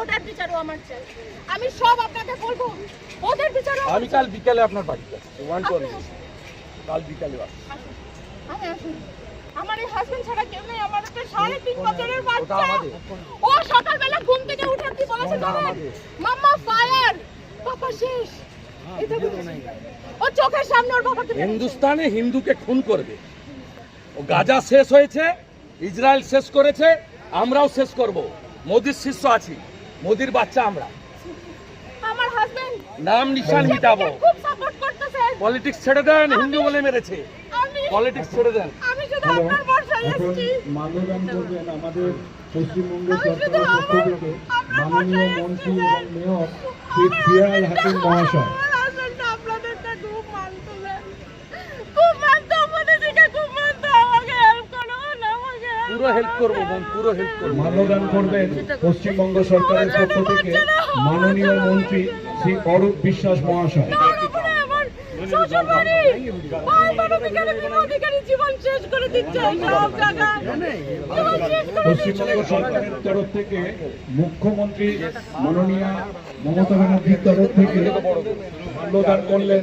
ওটার বিচারও আমার চাই। আমি সব আপনাকে বলব। ওদের বিচারও আমি কাল বিকালে আপনার বাড়িতে আসছি ওয়ান টু কাল বিকালে আসছি। আমার এই হাজবেন্ড ছাড়া কেউ নেই। আমার একটা সাড়ে তিন বছরের বাচ্চা। ও সকালবেলা ঘুম থেকে উঠে কি বলেছে জানেন? মাম্মা ফায়ার পাপা শেষ। ও চোখের সামনে ওর বাবাকে হিন্দুস্তানে হিন্দুকে খুন করবে। ও গাজা শেষ হয়েছে ইসরায়েল শেষ করেছে আমরাও শেষ করব। মোদির শিষ্য আছি মোদির বাচ্চা আমরা। আমার হাজবেন্ড নাম নিশান মিটাবো। খুব পলিটিক্স ছেড়ে দেন হিন্দু বলে মেরেছে। পলিটিক্স ছেড়ে দেন। আমি শুধু আপনার বর্ষায় এসেছি। মাল্যদান করবেন আমাদের পশ্চিমবঙ্গ সরকারের পক্ষ থেকে মাননীয় মন্ত্রী। এবং মেয়র শ্রী ফিয়াল হাকিম মহাশয়। পুরো হেল্প করব বোন পুরো হেল্প করব। মাল্যদান করবেন পশ্চিমবঙ্গ সরকারের পক্ষ থেকে মাননীয় মন্ত্রী শ্রী অরূপ বিশ্বাস মহাশয়। পশ্চিমবঙ্গ সরকারের তরফ থেকে মুখ্যমন্ত্রী মাননীয় মমতা ব্যানার্জির তরফ থেকে মাল্যদান করলেন।